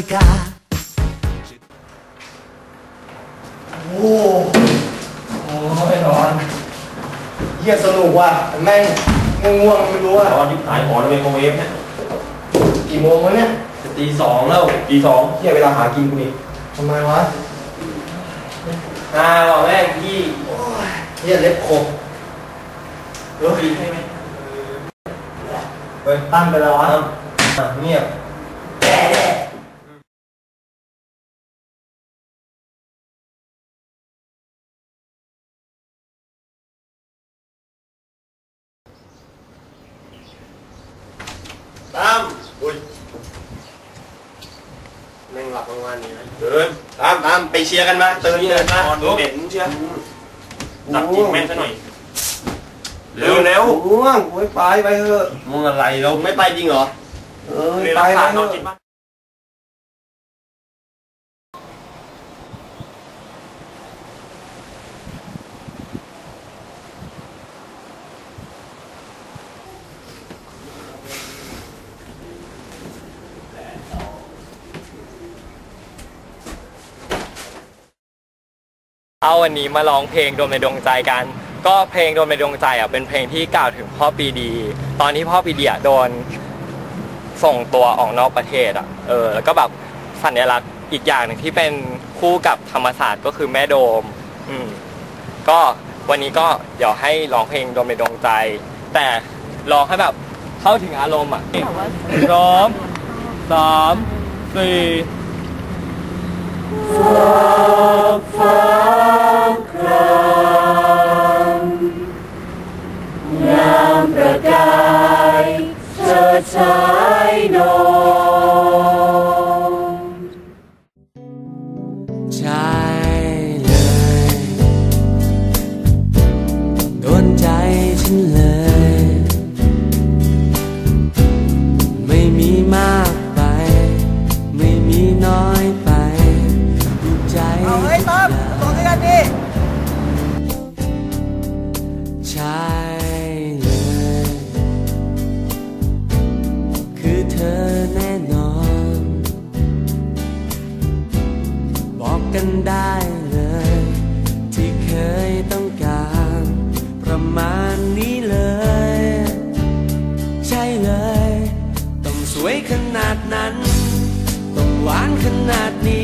ริกา โอ้โหไม่นอนเฮียสนุกว่ะแต่แม่งง่วงๆไม่รู้อะตอนที่ขายหอในไมโครเวฟเนี่ยกี่โมงวะเนี่ยจะตีสองแล้วตีสองเฮียเวลาหากินกูนี่ทำไมวะอ่าบอกแม่งพี่เฮียเล็บขบเออปีให้ไหมเฮ้ยตั้งไปแล้ววะอะเงียบตามอุ้ย แม่งหลับกลางวันนี่นะเดินตามตามไปเชียร์กันมาตื่นเดินมานอนเด่นเชียร์จับยิงแม่นซะหน่อยเร็วเร็วง่วงโอ้ยไปไปเถอะมึงอะไรเราไม่ไปจริงเหรอเออเรียนไปรักไปษาเถนอนอะ เอาวันนี้มาร้องเพลงโดมในดวงใจกัน ก็เพลงโดมในดวงใจอะเป็นเพลงที่กล่าวถึงพ่อปีดี ตอนที่พ่อปีดีอะโดนส่งตัวออกนอกประเทศอะเออแล้วก็แบบสัญลักษณ์อีกอย่างหนึ่งที่เป็นคู่กับธรรมศาสตร์ก็คือแม่โดม อืมก็วันนี้ก็เดี๋ยวให้ร้องเพลงโดมในดวงใจ แต่ร้องให้แบบเข้าถึงอารมณ์อะพร้อมสามสี่ the guy, so I know. กันได้เลย ที่เคยต้องการ ประมาณนี้เลย ใช่เลย ต้องสวยขนาดนั้น ต้องหวานขนาดนี้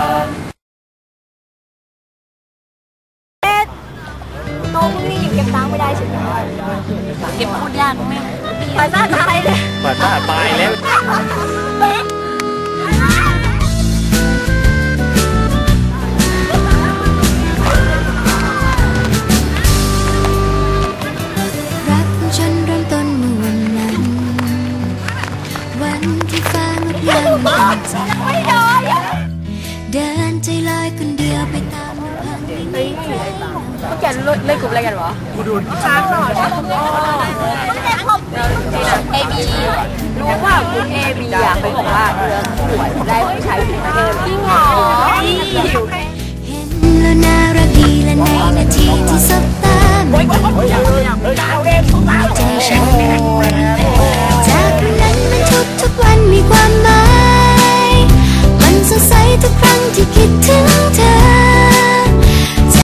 เก็บพูดยากแม่ภาษาไทยเลยภาษาตายแล้วรักของฉันเริ่มต้นเมื่อวันนั้นวันที่ฟ้างดงามเป็นใจเดินใจลอยคนเดียวไปตาม ลำพังไม่มีใครพวกแกเล่นกลุ่มอะไรกันวะกูดูช้างหน่อยเอบีรู้ว่าคุณเอบีอยากไปบอกว่าเรื่อสวยได้ผู้ชายผิวประเท